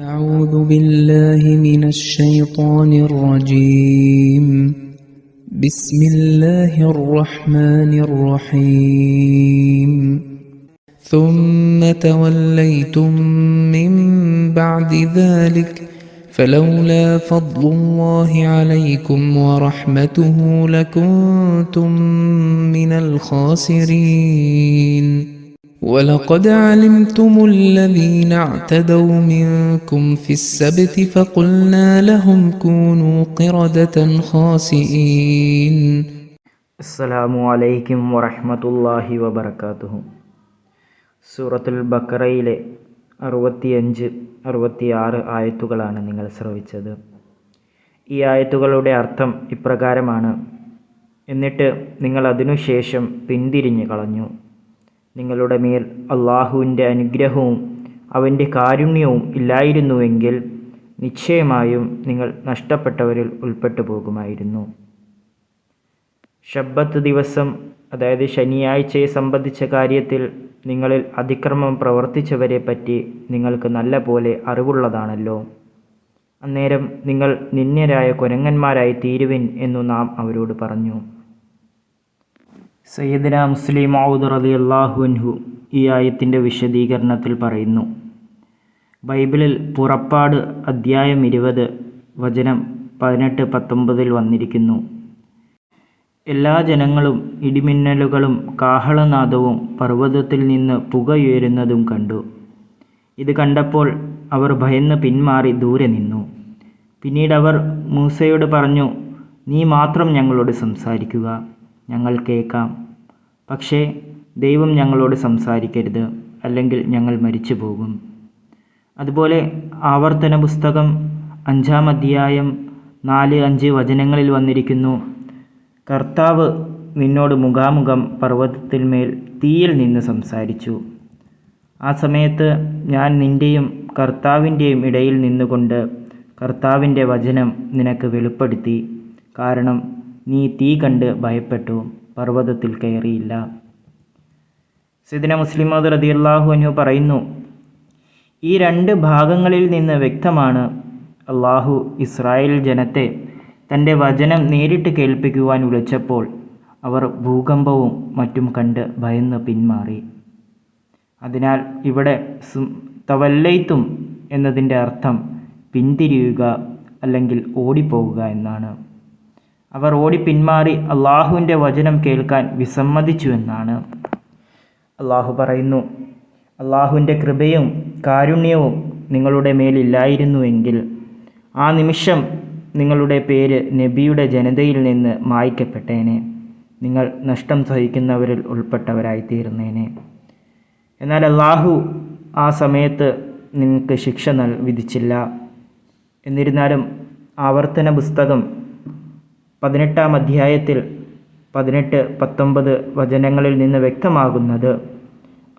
أعوذ بالله من الشيطان الرجيم. بسم الله الرحمن الرحيم. ثم توليتم من بعد ذلك فلولا فضل الله عليكم ورحمته لكنتم من الخاسرين. ولقد علمتم الذين اعتدوا منكم في السبت فقلنا لهم كونوا قردة خاسئين അസ്സലാമു അലൈക്കും വറഹ്മത്തുള്ളാഹി വബർക്കാത്തുഹു സൂറത്തുൽ ബക്കറയിലെ അറുപത്തിയഞ്ച് അറുപത്തിയാറ് ആയത്തുകളാണ് നിങ്ങൾ ശ്രവിച്ചത് ഈ ആയത്തുകളുടെ അർത്ഥം ഇപ്രകാരമാണ് എന്നിട്ട് നിങ്ങൾ അതിനുശേഷം പിന്തിരിഞ്ഞു കളഞ്ഞു നിങ്ങളുടെ മേൽ അള്ളാഹുവിന്റെ അനുഗ്രഹവും അവന്റെ കാരുണ്യവും ഇല്ലായിരുന്നുവെങ്കിൽ നിശ്ചയമായും നിങ്ങൾ നഷ്ടപ്പെട്ടവരിൽ ഉൾപ്പെട്ടു പോകുമായിരുന്നു. ഷബ്ബത്ത് ദിവസം അതായത് ശനിയാഴ്ചയെ സംബന്ധിച്ച കാര്യത്തിൽ നിങ്ങളിൽ അതിക്രമം പ്രവർത്തിച്ചവരെ പറ്റി നിങ്ങൾക്ക് നല്ല പോലെ അറിവുള്ളതാണല്ലോ. അന്നേരം നിങ്ങൾ നിന്യരായ കുരങ്ങന്മാരായി തീരുവിൻ എന്നു നാം അവരോട് പറഞ്ഞു. സയ്യിദന മുസ്ലിം ഔദ് റതി അള്ളാഹുൻഹു ഈ ആയത്തിന്റെ വിശദീകരണത്തിൽ പറയുന്നു. ബൈബിളിൽ പുറപ്പാട് അദ്ധ്യായം ഇരുപത് വചനം പതിനെട്ട് പത്തൊമ്പതിൽ വന്നിരിക്കുന്നു. എല്ലാ ജനങ്ങളും ഇടിമിന്നലുകളും കാഹളനാദവും പർവതത്തിൽ നിന്ന് പുകയുയരുന്നതും കണ്ടു. ഇത് കണ്ടപ്പോൾ അവർ ഭയന്ന് പിന്മാറി ദൂരെ നിന്നു. പിന്നീട് അവർ മൂസയോട് പറഞ്ഞു നീ മാത്രം ഞങ്ങളോട് സംസാരിക്കുക. ഞങ്ങൾ കേൾക്കാം. പക്ഷേ ദൈവം ഞങ്ങളോട് സംസാരിക്കരുത് അല്ലെങ്കിൽ ഞങ്ങൾ മരിച്ചു പോകും അതുപോലെ ആവർത്തന പുസ്തകം അഞ്ചാം അധ്യായം നാല് അഞ്ച് വചനങ്ങളിൽ വന്നിരിക്കുന്നു കർത്താവ് നിന്നോട് മുഖാമുഖം പർവതത്തിന്മേൽ തീയിൽ നിന്ന് സംസാരിച്ചു. ആ സമയത്ത് ഞാൻ നിന്റെയും കർത്താവിന്റെയും ഇടയിൽ നിന്നുകൊണ്ട് കർത്താവിന്റെ വചനം നിനക്ക് വെളിപ്പെടുത്തി. കാരണം നീ തീ കണ്ട് ഭയപ്പെട്ടു പർവതത്തിൽ കയറിയില്ല. സിദിന മുസ്ലിം മുസ്ലിമോദ് റതിയല്ലാഹു അനു പറയുന്നു ഈ രണ്ട് ഭാഗങ്ങളിൽ നിന്ന് വ്യക്തമാണ് അള്ളാഹു ഇസ്രായേൽ ജനത്തെ തന്റെ വചനം നേരിട്ട് കേൾപ്പിക്കുവാൻ വിളിച്ചപ്പോൾ അവർ ഭൂകമ്പവും മറ്റും കണ്ട് ഭയന്ന് പിന്മാറി. അതിനാൽ ഇവിടെ തവല്ലയിത്തും എന്നതിന്റെ അർത്ഥം പിന്തിരിയുക അല്ലെങ്കിൽ ഓടിപ്പോവുക എന്നാണ്. അവർ ഓടി പിന്മാറി അള്ളാഹുവിന്റെ വചനം കേൾക്കാൻ വിസമ്മതിച്ചു എന്നാണ്. അള്ളാഹു പറയുന്നു അള്ളാഹുവിന്റെ കൃപയും കാരുണ്യവും നിങ്ങളുടെ മേലില്ലായിരുന്നുവെങ്കിൽ ആ നിമിഷം നിങ്ങളുടെ പേര് നബിയുടെ ജനതയിൽ നിന്ന് മായ്ക്കപ്പെട്ടേനെ. നിങ്ങൾ നഷ്ടം സഹിക്കുന്നവരിൽ ഉൾപ്പെട്ടവരായി തീർന്നേനെ എന്നാൽ അള്ളാഹു ആ സമയത്ത് നിങ്ങൾക്ക് ശിക്ഷ നൽ വിധിച്ചില്ല. എന്നിരുന്നാലും ആവർത്തന പുസ്തകം പതിനെട്ടാം അധ്യായത്തിൽ പതിനെട്ട് പത്തൊമ്പത് വചനങ്ങളിൽ നിന്ന് വ്യക്തമാകുന്നത്.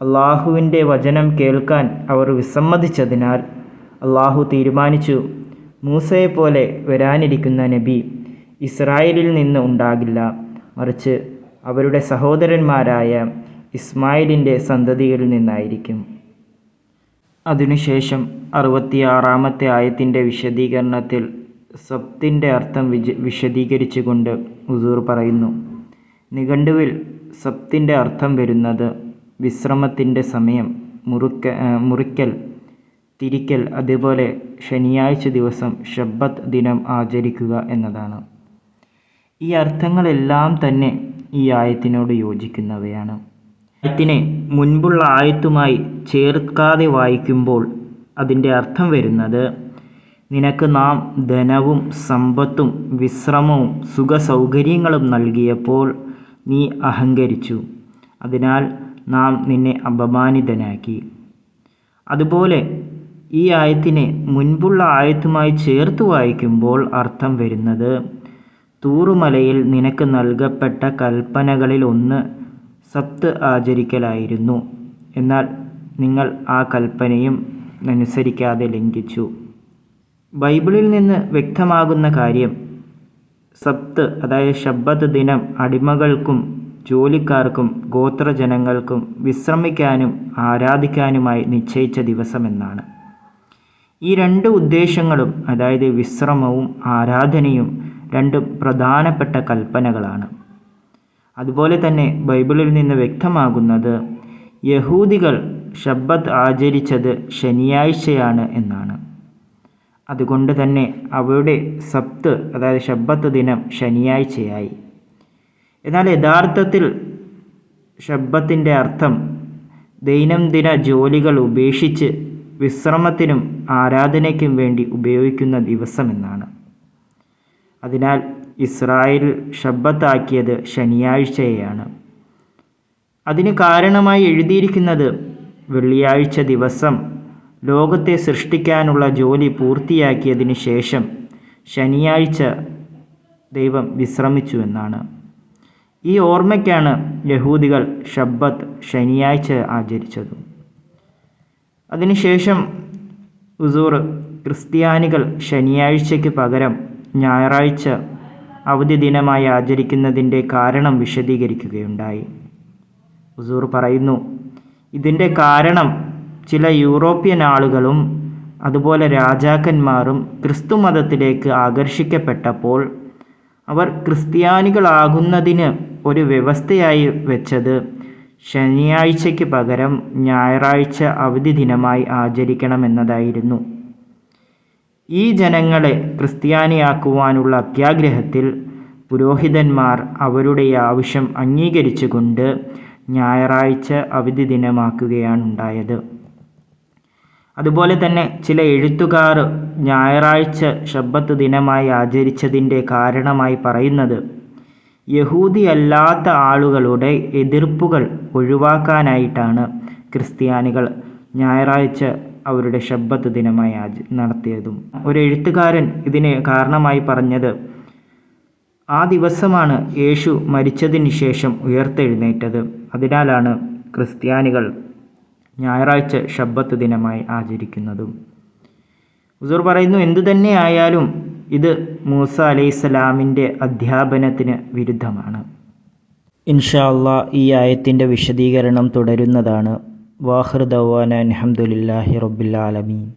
അള്ളാഹുവിന്റെ വചനം കേൾക്കാൻ അവർ വിസമ്മതിച്ചതിനാൽ അള്ളാഹു തീരുമാനിച്ചു മൂസയെ പോലെ വരാനിരിക്കുന്ന നബി ഇസ്രായേലിൽ നിന്ന് ഉണ്ടാകില്ല. മറിച്ച് അവരുടെ സഹോദരന്മാരായ ഇസ്മായിലിന്റെ സന്തതികളിൽ നിന്നായിരിക്കും. അതിനുശേഷം അറുപത്തിയാറാമത്തെ ആയത്തിന്റെ വിശദീകരണത്തിൽ സബ്ത്തിന്റെ അർത്ഥം വിജ വിശദീകരിച്ചുകൊണ്ട് ഉസൂർ പറയുന്നു. നിഘണ്ടുവിൽ സബ്ത്തിന്റെ അർത്ഥം വരുന്നത് വിശ്രമത്തിന്റെ സമയം മുറുക്ക മുറിക്കൽ തിരിക്കൽ അതുപോലെ ശനിയാഴ്ച ദിവസം ഷബ്ബത്ത് ദിനം ആചരിക്കുക എന്നതാണ്. ഈ അർത്ഥങ്ങളെല്ലാം തന്നെ ഈ ആയത്തിനോട് യോജിക്കുന്നവയാണ്. ആയത്തിനെ മുൻപുള്ള ആയത്തുമായി ചേർക്കാതെ വായിക്കുമ്പോൾ അതിന്റെ അർത്ഥം വരുന്നത് നിനക്ക് നാം ധനവും സമ്പത്തും വിശ്രമവും സുഖസൗകര്യങ്ങളും നൽകിയപ്പോൾ നീ അഹങ്കരിച്ചു. അതിനാൽ നാം നിന്നെ അപമാനിതനാക്കി. അതുപോലെ ഈ ആയത്തിനെ മുൻപുള്ള ആയത്തുമായി ചേർത്ത് വായിക്കുമ്പോൾ അർത്ഥം വരുന്നത് തൂറുമലയിൽ നിനക്ക് നൽകപ്പെട്ട കൽപ്പനകളിൽ ഒന്ന് സപ്ത് ആചരിക്കലായിരുന്നു. എന്നാൽ നിങ്ങൾ ആ കൽപ്പനയും അനുസരിക്കാതെ ലംഘിച്ചു. ബൈബിളിൽ നിന്ന് വ്യക്തമാകുന്ന കാര്യം സപ്ത് അതായത് ഷബ്ബത്ത് ദിനം അടിമകൾക്കും ജോലിക്കാർക്കും ഗോത്രജനങ്ങൾക്കും വിശ്രമിക്കാനും ആരാധിക്കാനുമായി നിശ്ചയിച്ച ദിവസമെന്നാണ്. ഈ രണ്ട് ഉദ്ദേശങ്ങളും അതായത് വിശ്രമവും ആരാധനയും രണ്ട് പ്രധാനപ്പെട്ട കൽപ്പനകളാണ്. അതുപോലെ തന്നെ ബൈബിളിൽ നിന്ന് വ്യക്തമാകുന്നത് യഹൂദികൾ ഷബ്ബത്ത് ആചരിച്ചത് ശനിയാഴ്ചയാണ് എന്നാണ്. അതുകൊണ്ട് തന്നെ അവയുടെ സപ്ത് അതായത് ഷബ്ബത്ത് ദിനം ശനിയാഴ്ചയായി. എന്നാൽ യഥാർത്ഥത്തിൽ ഷബ്ബത്തിന്റെ അർത്ഥം ദൈനംദിന ജോലികൾ ഉപേക്ഷിച്ച് വിശ്രമത്തിനും ആരാധനയ്ക്കും വേണ്ടി ഉപയോഗിക്കുന്ന ദിവസം എന്നാണ്. അതിനാൽ ഇസ്രായേൽ ഷബ്ബത്താക്കിയത് ശനിയാഴ്ചയെയാണ്. അതിന് കാരണമായി എഴുതിയിരിക്കുന്നത് വെള്ളിയാഴ്ച ദിവസം ലോകത്തെ സൃഷ്ടിക്കാനുള്ള ജോലി പൂർത്തിയാക്കിയതിനു ശേഷം ശനിയാഴ്ച ദൈവം വിശ്രമിച്ചു എന്നാണ്. ഈ ഓർമ്മയ്ക്കാണ് യഹൂദികൾ ഷബ്ബത്ത് ശനിയാഴ്ച ആചരിച്ചത്. അതിനുശേഷം ഉസൂർ ക്രിസ്ത്യാനികൾ ശനിയാഴ്ചയ്ക്ക് പകരം ഞായറാഴ്ച അവധി ദിനമായി ആചരിക്കുന്നതിന്റെ കാരണം വിശദീകരിക്കുകയുണ്ടായി. ഉസൂർ പറയുന്നു ഇതിന്റെ കാരണം ചില യൂറോപ്യൻ ആളുകളും അതുപോലെ രാജാക്കന്മാരും ക്രിസ്തു മതത്തിലേക്ക് ആകർഷിക്കപ്പെട്ടപ്പോൾ അവർ ക്രിസ്ത്യാനികളാകുന്നതിന് ഒരു വ്യവസ്ഥയായി വെച്ചത് ശനിയാഴ്ചയ്ക്ക് പകരം ഞായറാഴ്ച അവധി ദിനമായി ആചരിക്കണമെന്നതായിരുന്നു. ഈ ജനങ്ങളെ ക്രിസ്ത്യാനിയാക്കുവാനുള്ള അത്യാഗ്രഹത്തിൽ പുരോഹിതന്മാർ അവരുടെ ആവശ്യം അംഗീകരിച്ചുകൊണ്ട് ഞായറാഴ്ച അവധി ദിനമാക്കുകയാണുണ്ടായത്. അതുപോലെ തന്നെ ചില എഴുത്തുകാർ ഞായറാഴ്ച ഷബ്ബത്ത് ദിനമായി ആചരിച്ചതിന്റെ കാരണമായി പറയുന്നത് യഹൂദിയല്ലാത്ത ആളുകളുടെ എതിർപ്പുകൾ ഒഴിവാക്കാനായിട്ടാണ് ക്രിസ്ത്യാനികൾ ഞായറാഴ്ച അവരുടെ ശബ്ബത്ത് ദിനമായി ആച നടത്തിയതും. ഒരു എഴുത്തുകാരൻ ഇതിന് കാരണമായി പറഞ്ഞത് ആ ദിവസമാണ് യേശു മരിച്ചതിന് ശേഷം ഉയർത്തെഴുന്നേറ്റത്. അതിനാലാണ് ക്രിസ്ത്യാനികൾ ഞായറാഴ്ച ഷബ്ബത്ത് ദിനമായി ആചരിക്കുന്നതും. ഹുസൂർ പറയുന്നു എന്തു തന്നെയായാലും ഇത് മൂസ അലൈഹിസ്സലാമിന്റെ അധ്യാപനത്തിന് വിരുദ്ധമാണ്. ഇൻഷാ ഈ ആയത്തിന്റെ വിശദീകരണം തുടരുന്നതാണ്. വാഹിർ ദവാന അലഹമുല്ലാഹി റബ്ബിൽ ആലമീൻ.